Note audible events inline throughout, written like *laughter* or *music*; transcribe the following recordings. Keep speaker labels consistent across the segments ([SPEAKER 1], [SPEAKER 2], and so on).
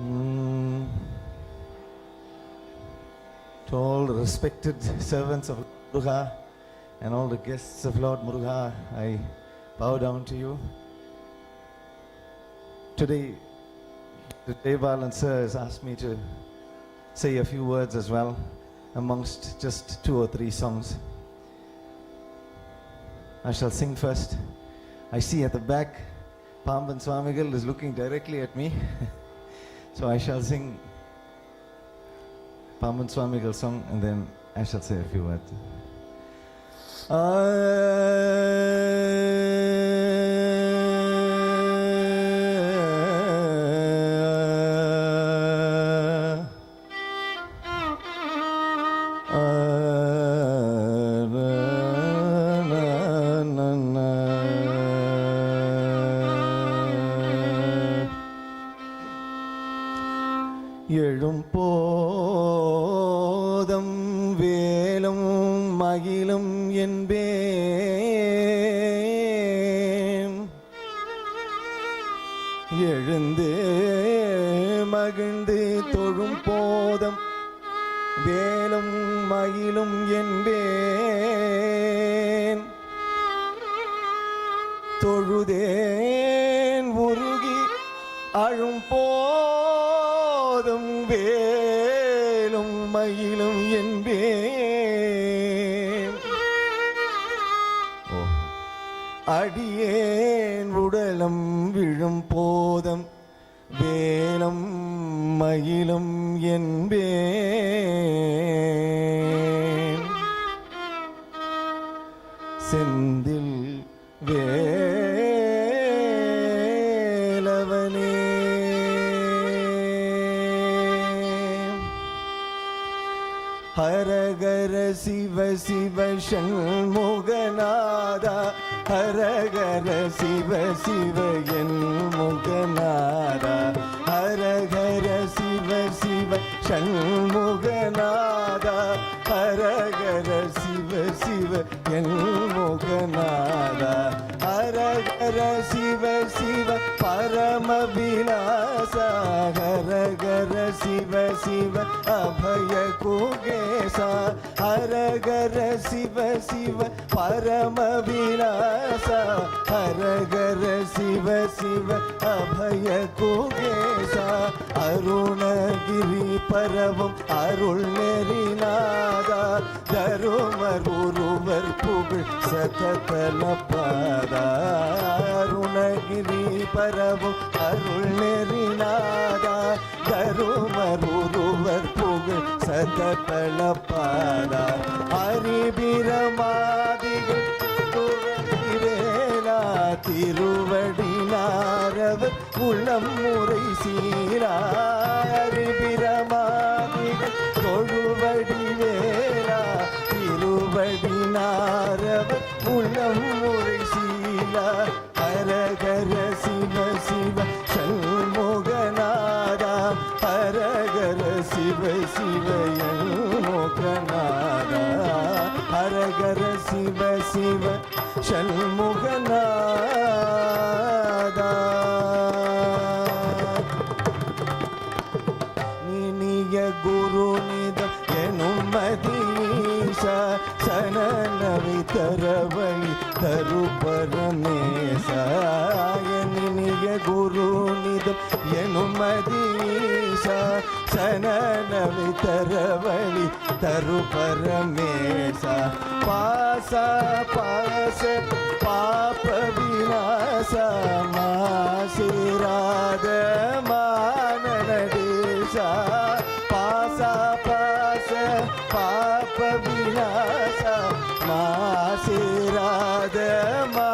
[SPEAKER 1] Mm. To all the respected servants of Muruga and all the guests of Lord Muruga, I bow down to you. Today, the Deval Sir has asked me to say a few words as well amongst just two or three songs. I shall sing first. I see at the back, Pamban Swamigal is looking directly at me. *laughs* So I shall sing Paman Swamigal song and then I shall say a few words. I என்பேன் தொழுதேன் உருகி அழும் போதும் வேலும் மயிலும் என்பேன் ஓ. சிவ சிவ என் முகநாதா ஹர ஹர சிவ சிவ சண்முகநாதா ஹர ஹர சிவ சிவ என் முகநாதா ஹர ஹர சிவ சிவ பரமபிலாச ஹர ஹர சிவ சிவ அபய குகேசா ஹர ஹர சிவ சிவ பரமபிலாசா शिव अभय कुगेशा அருணகிரி பரவும் அருள் நெறிநாதா தருமர் ஒருவர் புகழ் சகதல பாதா அருணகிரி பரவும் அருள் நெறிநாதா தருமர் ஒருவர் புகழ் சகதல பாதா திருவடி நாரவர் உளம் முறை சீராரி பிரமாதிகள் தொழுவடி வேலா திருவடி நாரவர் உளம் முறை சீலா ஹரகர சிவ சிவ சண்முகநாதா. ஹரகர சிவ சிவ முகநாதா ஹரகர சிவ சிவ சண்முக தரவி தரவழி தரு பரமேச. பாச பாச பாப விநாச. மாசிராத மானடேசா பாச பாச பாப விநாச. மாசிராத மா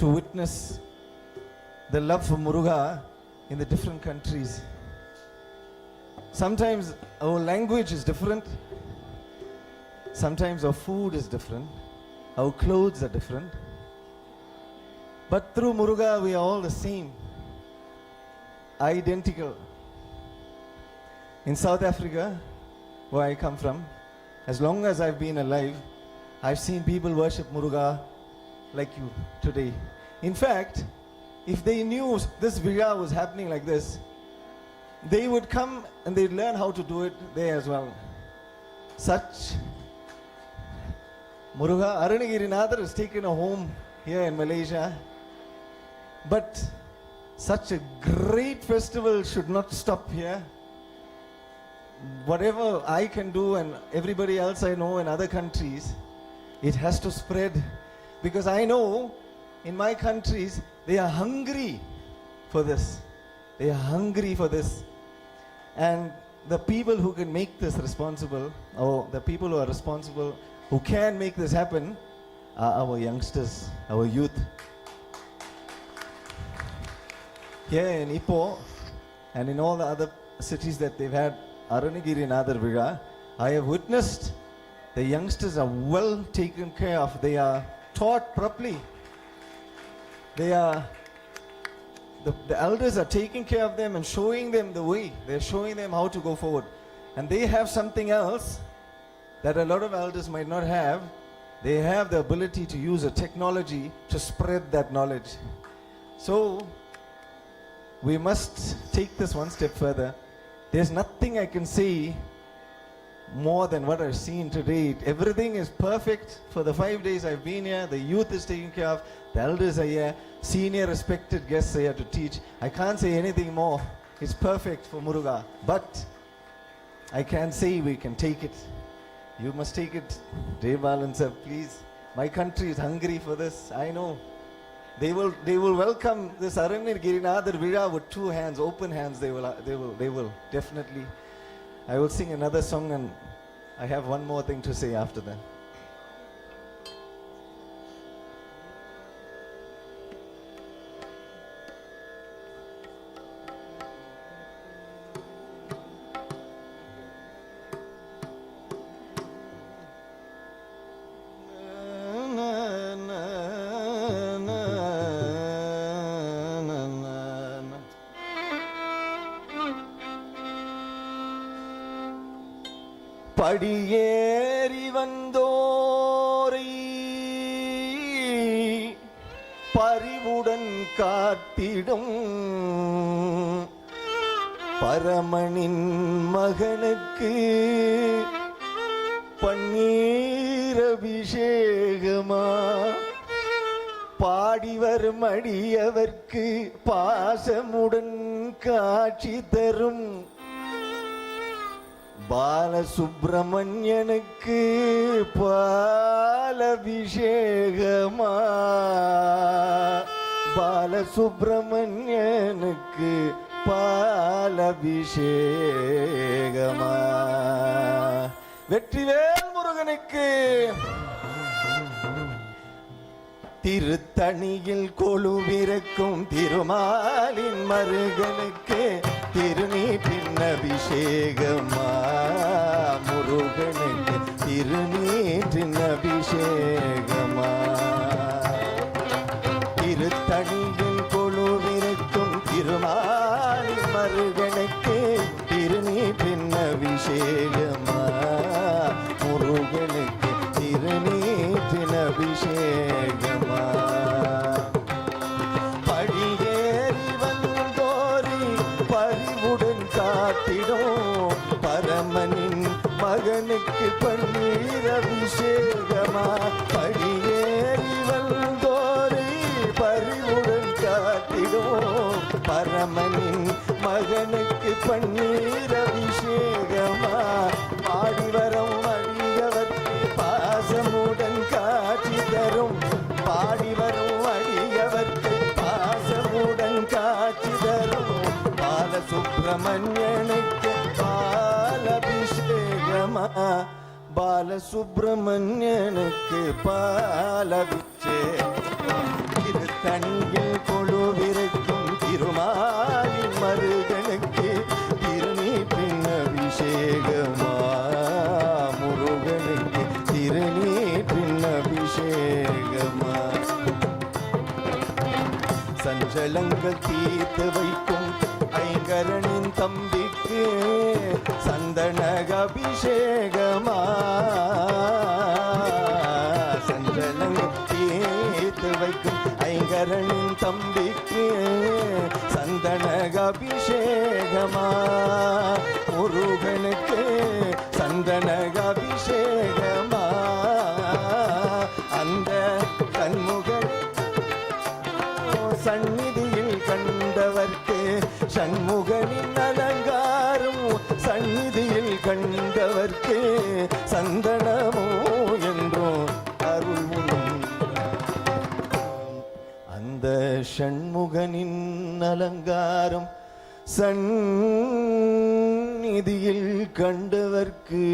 [SPEAKER 1] to witness the love for Muruga in the different countries. Sometimes our language is different, sometimes our food is different, our clothes are different. But through Muruga, we are all the same, identical. In South Africa, where I come from, as long as I've been alive, I've seen people worship Muruga like you today. In fact, if they knew this Vira was happening like this, they would come and they'd learn how to do it there as well. Such Muruga Aranagirinathar has taken a home here in Malaysia. But such a great festival should not stop here. Whatever I can do and everybody else I know in other countries, it has to spread because I know in my countries they are hungry for this. They are hungry for this. And the people who can make this responsible, or the people who are responsible, who can make this happen, are our youngsters, our youth. Here in Ipoh and in all the other cities that they've had Aranagiri Nadar Vira, I have witnessed the youngsters are well taken care of. They are taught properly. They are, the, the elders are taking care of them and showing them the way. They're showing them how to go forward. And they have something else that a lot of elders might not have. They have the ability to use a technology to spread that knowledge. So, we must take this one step further. There's nothing I can say more than what I've seen today. Everything is perfect for the five days I've been here. The youth is taken care of. The elders are here. Senior respected guests are here to teach. I can't say anything more. It's perfect for Muruga. But I can say we can take it. You must take it. Devalan sir, please. My country is hungry for this. I know. They will, they will welcome this Aranyar Girinadar Vira with two hands, open hands. They will, they will, they will definitely. I will sing another song and I have one more thing to say after that. படியேறி வந்தோரை பறிவுடன் காத்திடும் பரமனின் மகனுக்கு பன்னீரபிஷேகமா? பாடிவர் மடியவர்க்கு பாசமுடன் காட்சி தரும் பாலசுப்பிரமணியனுக்கு பாலபிஷேகமா? பாலசுப்பிரமணியனுக்கு பாலபிஷேகமா? வெற்றிவேல் முருகனுக்கு திருத்தணியில் கொழுவிருக்கும் திருமாலின் மருகனுக்கு திருநீற்றின் அபிஷேகமா முருகனுக்கு திருநீற்றின் அபிஷேகம் மகனுக்கு பன்னீர் அபிஷேகமா? படியேறி வந்தோரை பறிவுடன் காட்டிடும் பரமனின் மகனுக்கு பன்னீர் பாலசுப்பிரமணியனுக்கு பாலபிஷேகம் தண்ணில் கொழுவிருக்கும் திருமாலி மருகனுக்கு திருநீற்றின் அபிஷேகமா? முருகனுக்கு திருநீற்றின் அபிஷேகமா? சஞ்சலங்கள் தீர்த்து வைக்கும் ஐங்கரனின் தம்பிக்கு சந்தனகபிஷேகமா சந்தனத்து வைக்கும் ஐங்கரனின் தம்பிக்கு சந்தனகபிஷேகமா? முருகனுக்கு சந்தனக அலங்காரம் சந்நிதியில் கண்டவர்க்கு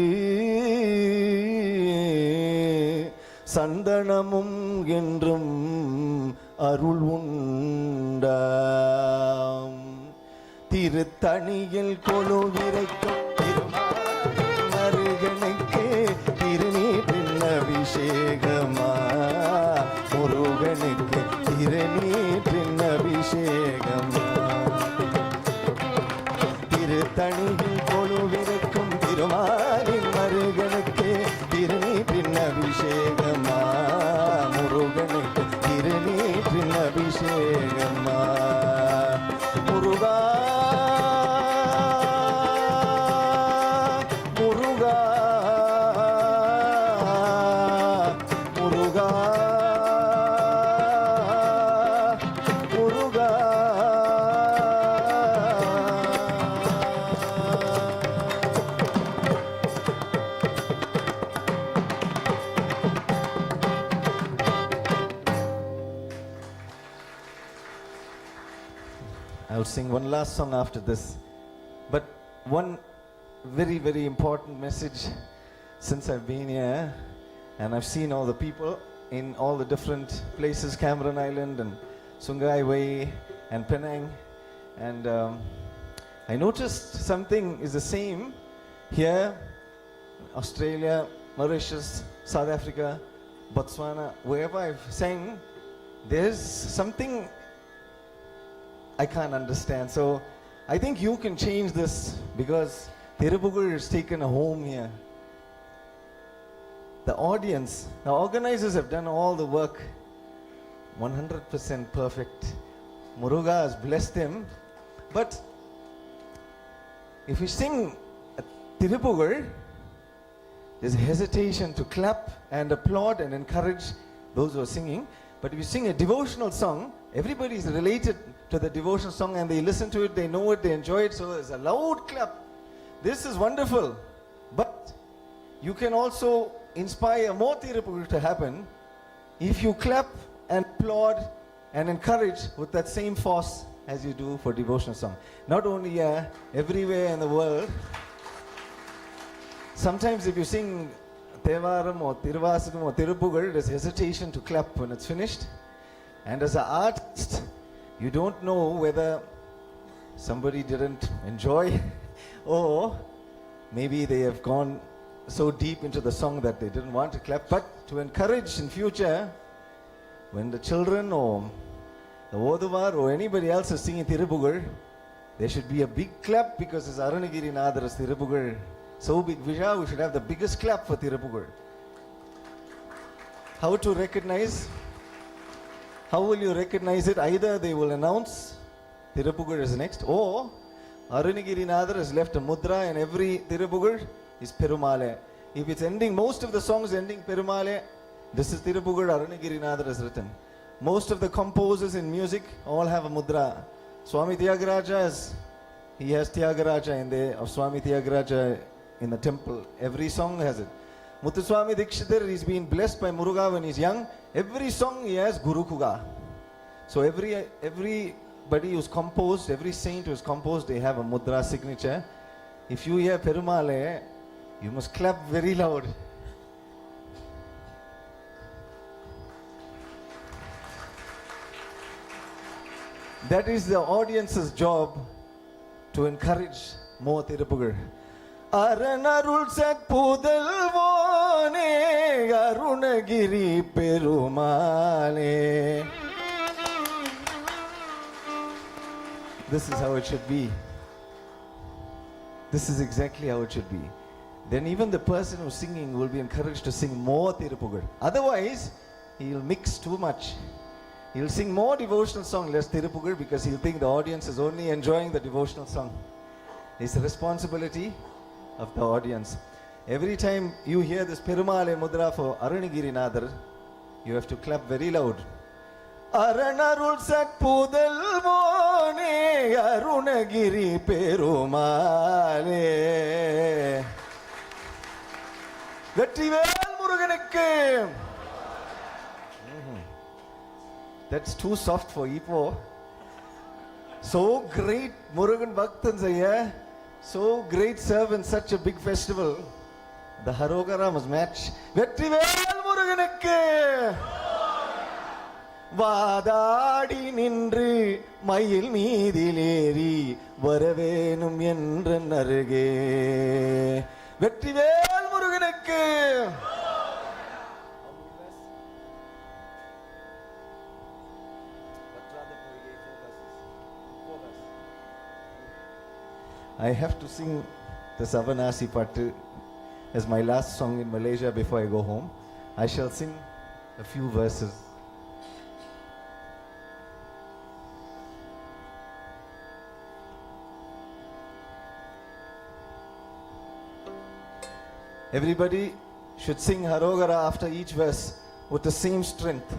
[SPEAKER 1] சந்தனமும் என்றும் அருள் உண்டாம். திருத்தணியில் கொழுவிரைக்கும் திருமாலின் திருக்கணியில் கொழுவிருக்கும் திருமாலின் மருகனுக்கே திருநீ பின் அபிஷேகம். Last song after this. But one very, very important message since I've been here and I've seen all the people in all the different places Cameron Island and Sungai Way and Penang. And um, I noticed something is the same here, Australia, Mauritius, South Africa, Botswana, wherever I've sang, there's something I can't understand. So I think you can change this because Thirupugur has taken a home here. The audience, the organizers have done all the work 100% perfect. Muruga has blessed them. But if we sing Thirupugur, there's hesitation to clap and applaud and encourage those who are singing. But if you sing a devotional song, everybody is related to the devotional song and they listen to it, they know it, they enjoy it. So there's a loud clap. This is wonderful. But you can also inspire more Tirupur to happen if you clap and applaud and encourage with that same force as you do for devotional song. Not only here, everywhere in the world. Sometimes if you sing Tevaram or Tiruvasakam or Tirupugal, there's hesitation to clap when it's finished. And as an artist, you don't know whether somebody didn't enjoy *laughs* or maybe they have gone so deep into the song that they didn't want to clap. But to encourage in future, when the children or the Oduvar or anybody else is singing Tirupugal, there should be a big clap because it's Arunagiri Nadaras Tirupugal. So big, Vijay, we should have the biggest clap for Tirupugal. How to recognize? How will you recognize it? Either they will announce Tirupugal is next, or Arunagiri Nadar has left a mudra and every Tirupugal is Perumale. If it's ending, most of the songs ending Perumale, this is Tirupugal Arunagirinathar has written. Most of the composers in music all have a mudra. Swami Tyagaraja has, he has Tyagaraja in there, of Swami Tyagaraja in the temple. Every song has it. Muthuswami Dikshitar, is being blessed by Muruga when he's young. Every song he has Guru Kuga. So every everybody who's composed, every saint who's composed, they have a mudra signature. If you hear Perumale, you must clap very loud. That is the audience's job to encourage more Tirupugal. அரணருள் சற்புதல்வோனே Arunagiri பெருமாளே This is how it should be. This is exactly how it should be. Then even the person who's singing will be encouraged to sing more Tirupugal. Otherwise, he'll mix too much. He'll sing more devotional song, less Tirupugal, because he'll think the audience is only enjoying the devotional song. It's the responsibility of the audience. Every time you hear this Perumale Mudra for Arunagiri Nadar, you have to clap very loud. அரணருள் சற்புதல்வோனே Arunagiri பெருமாளே வெற்றிவேல் முருகனுக்கு Mhm. That's too soft for Ipo. So great Murugan Bhaktans are here. So great serve in such a big festival. The Harogara must match. Vetrivel முருகனுக்கு வாதாடி நின்று மயில் மீதிலேறி வரவேணும் என்ற அருகே வெற்றிவேல் முருகனுக்கு I have to sing the Savanasi Pattu uh, as my last song in Malaysia before I go home. I shall sing a few verses. Everybody should sing Harogara after each verse with the same strength.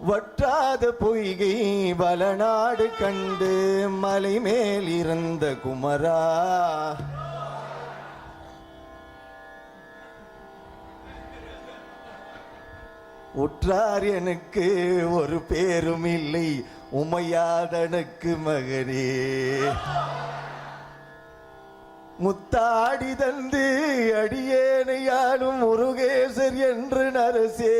[SPEAKER 1] வற்றாத பொய்கை வளநாடு கண்டு மலை மேல் இருந்த குமரா. உற்றார் எனக்கு ஒரு பேரும் இல்லை உமையாதனுக்கு மகனே. முத்தாடி தந்து அடியேனையாலும் முருகேசர் என்று நரசே.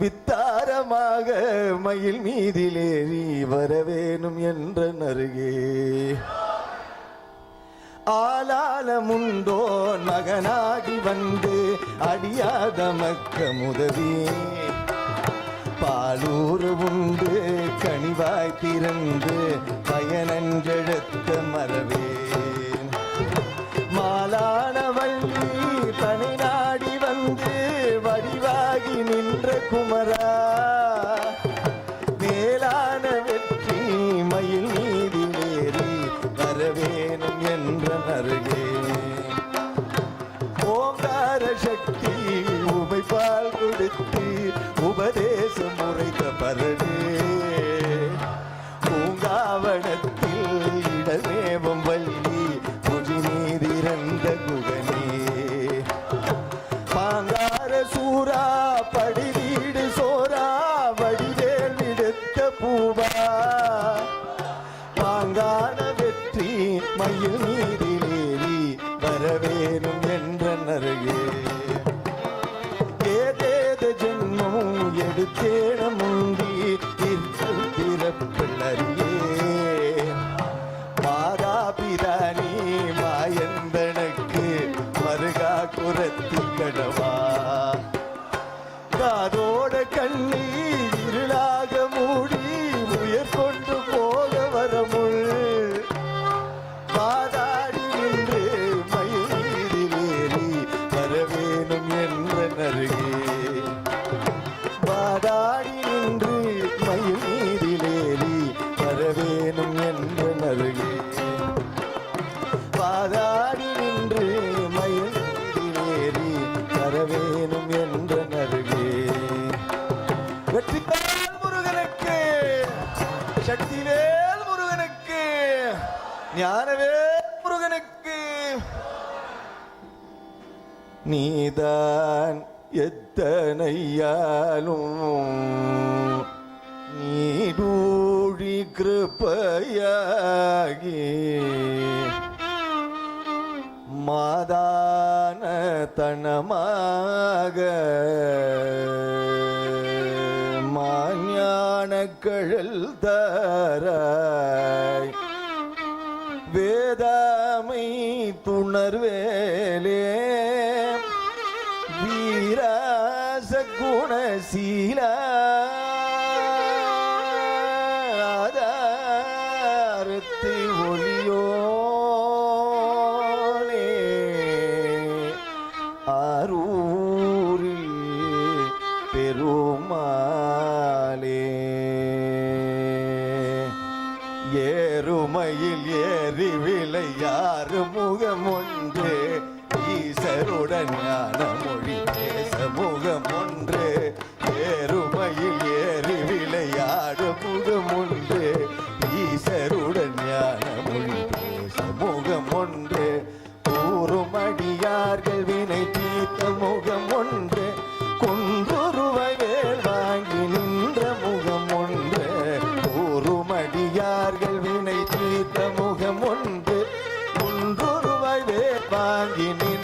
[SPEAKER 1] வித்தாரமாக மயில் மீதிலேறி வரவேணும் என்ற நருகே ஆலாலமுண்டோ மகனாகி வந்து அடியாத மக்க முதவி பாலூர் உண்டு கனிவாய் திறந்து பயனஞ்செழுத்த மரவே. புறத்து கடவுள் நீதான் எத்தனையாலும் நீடூழி கிருப்பையாகி மாதான தனமாக மாஞான கழல் தாராய் வேதாமை துணர்வேலே சங்கினி